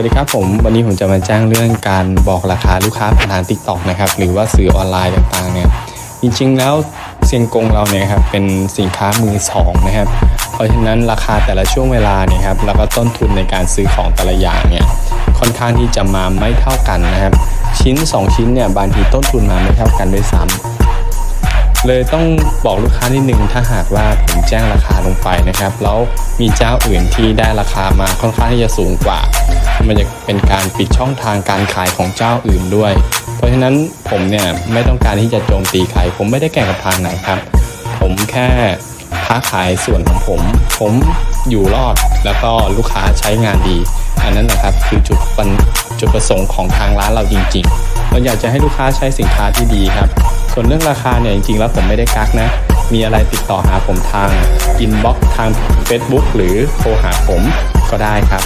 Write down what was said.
วัสดีครับผมวันนี้ผมจะมาแจ้งเรื่องการบอกราคาลูกค้าผ่านทาง t ิ k t o k นะครับหรือว่าสื่อออนไลน์ต่างๆเนี่ยจริงๆแล้วเซียงกงเราเนี่ยครับเป็นสินค้ามือสองนะครับเพราะฉะนั้นราคาแต่ละช่วงเวลาเนี่ยครับแล้วก็ต้นทุนในการซื้อของแต่ละอย่างเนี่ยค่อนข้างที่จะมาไม่เท่ากันนะครับชิ้น 2 ชิ้นเนี่ยบางทีต้นทุนมาไม่เท่ากันด้วยซ้ำ เลยต้องบอกลูกค้านิดนึงถ้าหากว่าผมแจ้งราคาลงไปนะครับ แล้วมีเจ้าอื่นที่ได้ราคามาค่อนข้างที่จะสูงกว่า มันจะเป็นการปิดช่องทางการขายของเจ้าอื่นด้วย เพราะฉะนั้นผมเนี่ยไม่ต้องการที่จะโจมตีใครผมไม่ได้แข่งกับทางไหนครับ ผมแค่ค้าขายส่วนของผม ผมอยู่รอดแล้วก็ลูกค้าใช้งานดี อันนั้นนะครับคือจุดปันจุดประสงค์ของทางร้านเราจริงๆ เราอยากจะให้ลูกค้าใช้สินค้าที่ดีครับ ส่วนเรื่องราคาเนี่ยจริงๆแล้วผมไม่ได้กักนะ มีอะไรติดต่อหาผมทางอินบ็อกทาง Facebook หรือโทรหาผมก็ได้ครับ